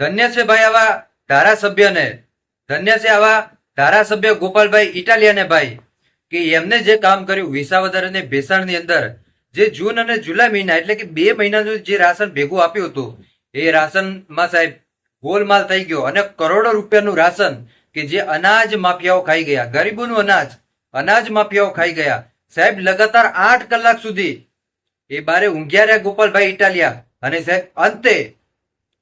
ધન્ય છે ભાઈ આવા ધારાસભ્યને. ધન્ય છે આવા ધારાસભ્ય ગોપાલભાઈ ઇટાલિયાને ભાઈ, કે એમને જે કામ કર્યું વિસાવદર અને ભેસાણની અંદર, જે જૂન અને જુલાઈ મહિના, એટલે કે બે મહિનાનું જે રાશન ભેગું આપ્યું હતું, એ રાશનમાં સાહેબ ગોલમાલ થઈ ગયો અને કરોડો રૂપિયાનું રાશન કે જે અનાજ માફિયાઓ ખાઈ ગયા, ગરીબોનું અનાજ અનાજ માફિયાઓ ખાઈ ગયા. સાહેબ, લગાતાર આઠ કલાક સુધી એ બારે ઊંઘ્યા રહ્યા ગોપાલભાઈ ઇટાલિયા. અને સાહેબ, અંતે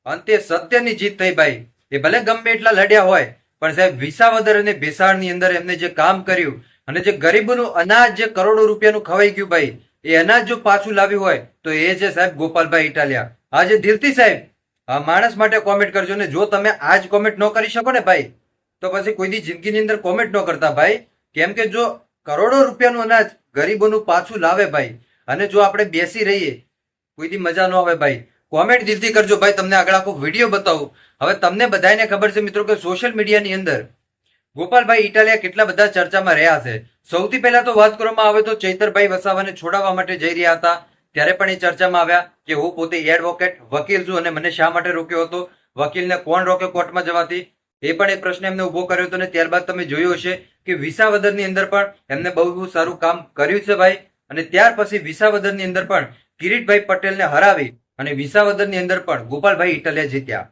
અંતે સત્યની જીત થઈ ભાઈ. એ ભલે ગમે એટલા લડ્યા હોય, પણ સાહેબ વિસાવદર અને ભેસાણની અંદર એમને જે કામ કર્યું અને જે ગરીબોનું અનાજ જે કરોડો રૂપિયાનું ખવાઈ ગયું ભાઈ, એ અનાજ જો પાછું લાવ્યું હોય, તો એ છે સાહેબ ગોપાલભાઈ ઇટાલિયા. આજે દિલથી સાહેબ, આ માણસ માટે કોમેન્ટ કરજો ને જો તમે આજ કોમેન્ટ ન કરી શકો ને ભાઈ, તો પછી કોઈ દી જિંદગીની અંદર કોમેન્ટ ન કરતા ભાઈ. કેમ કે જો કરોડો રૂપિયાનું અનાજ ગરીબોનું પાછું લાવે ભાઈ, અને જો આપણે બેસી રહીએ કોઈ દી મજા ન આવે ભાઈ. કોમેન્ટ દિલથી કરજો. ભાઈ, તમને આગળ આખો વીડિયો બતાવું. હવે તમને બધાને ખબર છે મિત્રો કે સોશિયલ મીડિયાની અંદર ગોપાલભાઈ ઇટાલિયા કેટલા બધા ચર્ચામાં રહ્યા છે. સૌથી પહેલા તો વાત કરવામાં આવે તો ચૈતરભાઈ વસાવાને છોડાવવા માટે જઈ રહ્યા હતા. ત્યારે પણ એ ચર્ચામાં આવ્યા કે હું પોતે એડવોકેટ વકીલ છું અને મને શા માટે રોક્યો હતો? વકીલને કોણ રોકે કોર્ટમાં જવાથી? એ પણ એ પ્રશ્ન એમને ઊભો કર્યો હતો અને ત્યારબાદ તમે જોયું હશે કે વિસાવદરની અંદર પણ એમને બહુ બહુ સારું કામ કર્યું છે ભાઈ. અને ત્યાર પછી વિસાવદરની અંદર પણ કિરીટભાઈ પટેલને હરાવી અને વિસાવદરની અંદર પણ ગોપાલભાઈ ઇટાલિયા જીત્યા.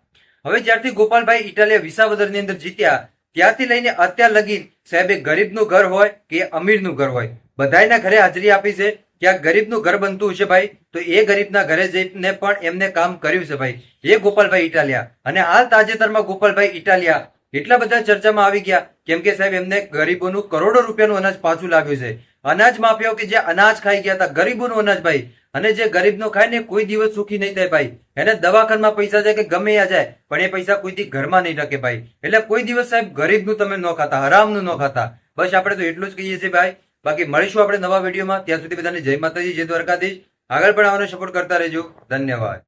હવે જ્યારથી ગોપાલભાઈ ઇટાલિયા વિસાવદરની અંદર જીત્યા, ત્યારથી લઈને અત્યાર લગી સાહેબ ગરીબનું ઘર હોય કે અમીરનું ઘર હોય બધાના ઘરે હાજરી આપી છે ક્યાંક ગરીબનું ઘર બનતું હશે ભાઈ, તો એ ગરીબના ઘરે જઈને પણ એમને કામ કર્યું છે ભાઈ. એ ગોપાલભાઈ ઇટાલિયા. અને હાલ તાજેતરમાં ગોપાલભાઈ ઇટાલિયા એટલા બધા ચર્ચામાં આવી ગયા, કેમ કે સાહેબ એમને ગરીબોનું કરોડો રૂપિયાનું અનાજ પાછું લાવ્યું છે. અનાજ માફિયાઓ કે જે અનાજ ખાઈ ગયા હતા, ગરીબોનું અનાજ ભાઈ અને જે ગરીબનો ખાય ને કોઈ દિવસ સુખી નહીં થાય ભાઈ. એને દવાખાનામાં પૈસા જાય કે ગમે ત્યાં જાય, પણ એ પૈસા કોઈથી ઘરમાં નહીં ટકે ભાઈ. એટલે કોઈ દિવસ સાહેબ ગરીબનું તમે ન ખાતા, હરામનું ન ખાતા. બસ આપણે તો એટલું જ કહીએ છીએ ભાઈ. બાકી મળીશું આપણે નવા વિડીયોમાં. ત્યાં સુધી બધાને જય માતાજી, જય દ્વારકાધીશ. આગળ પણ આવવાનો સપોર્ટ કરતા રહેજો. ધન્યવાદ.